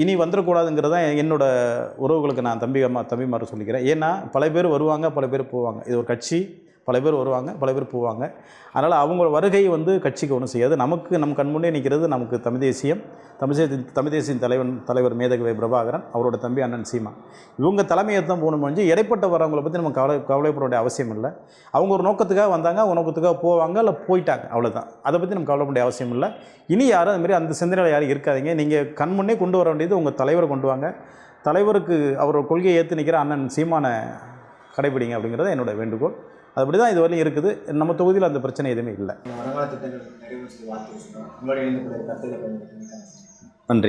இனி வந்துடக்கூடாதுங்கிறது தான் என்னோட உறவுகளுக்கு நான் தம்பி அம்மா தம்பிமாரை சொல்லிக்கிறேன். ஏன்னா பல பேர் வருவாங்க பல பேர் போவாங்க. இது ஒரு கட்சி பல பேர் வருவாங்க பல பேர் போவாங்க. அதனால் அவங்க வருகை வந்து கட்சிக்கு ஒன்றும் செய்யாது. நமக்கு நம் கண்முன்னே நிற்கிறது நமக்கு தமிழ் தேசியம் தமிழ் தமிழ் தேசியின் தலைவன் தலைவர் மேதகவை பிரபாகரன் அவரோட தம்பி அண்ணன் சீமா. இவங்க தலைமையை தான் போகணும் முடிஞ்சு இடைப்பட்ட வரவங்களை பற்றி நம்ம கவலை கவலைப்பட வேண்டிய அவசியம் இல்லை. அவங்க ஒரு நோக்கத்துக்காக வந்தாங்க அவங்க நோக்கத்துக்காக போவாங்க இல்லை போயிட்டாங்க அவ்வளோதான் அதை பற்றி நம்ம கவலைப்பட வேண்டிய அவசியம் இல்லை. இனி யாரும் அதுமாரி அந்த சிந்தனையில் யாரும் இருக்காதீங்க. நீங்கள் கண்முன்னே கொண்டு வர வேண்டியது உங்கள் தலைவரை கொண்டு வாங்க. தலைவருக்கு அவரோட கொள்கையை ஏற்று நிற்கிற அண்ணன் சீமான கடைபிடிங்க அப்படிங்கிறது என்னோட வேண்டுகோள். அதுபடி தான் இது வரையும் இருக்குது. நம்ம தொகுதியில் அந்த பிரச்சனை எதுவுமே இல்லை. நன்றி.